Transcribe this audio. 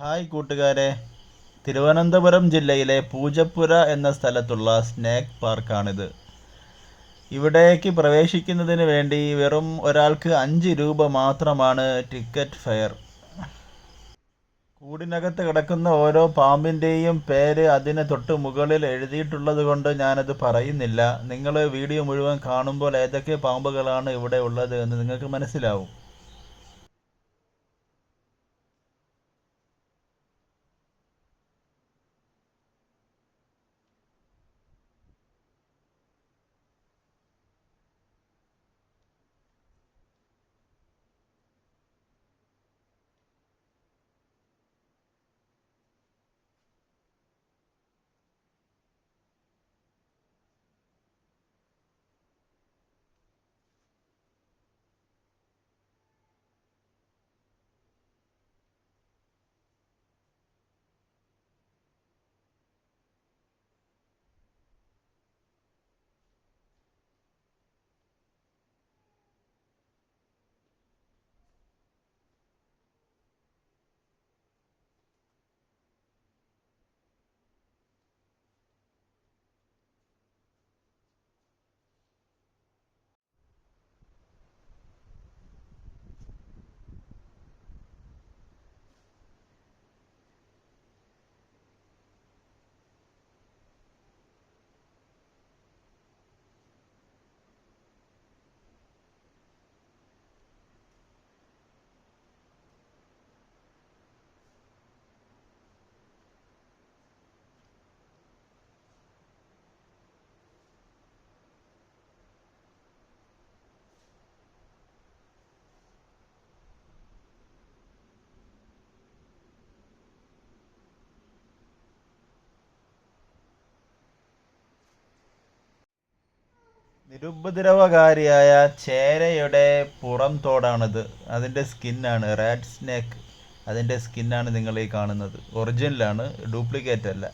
Hi കൂട്ടുകാരെ. തിരുവനന്തപുരം ജില്ലയിലെ പൂജപ്പുര എന്ന സ്ഥലത്തുള്ള സ്നേക്ക് പാർക്കാണിത്. ഇവിടേക്ക് പ്രവേശിക്കുന്നതിന് വേണ്ടി വെറും ഒരാൾക്ക് അഞ്ച് രൂപ മാത്രമാണ് ടിക്കറ്റ് ഫെയർ. കൂടിനകത്ത് കിടക്കുന്ന ഓരോ പാമ്പിന്റെയും പേര് അതിന് തൊട്ട് മുകളിൽ എഴുതിയിട്ടുള്ളത് കൊണ്ട് ഞാനത് പറയുന്നില്ല. നിങ്ങൾ വീഡിയോ മുഴുവൻ കാണുമ്പോൾ ഏതൊക്കെ പാമ്പുകളാണ് ഇവിടെ ഉള്ളത് എന്ന് നിങ്ങൾക്ക് മനസ്സിലാവും. നിരുപദ്രവകാരിയായ ചേരയുടെ പുറം തോടാണിത്. അതിന്റെ സ്കിന്നാണ് റാറ്റ് സ്നേക്ക് അതിന്റെ സ്കിന്നാണ് നിങ്ങൾ ഈ കാണുന്നത്. ഒറിജിനലാണ് ഡ്യൂപ്ലിക്കേറ്റ് അല്ല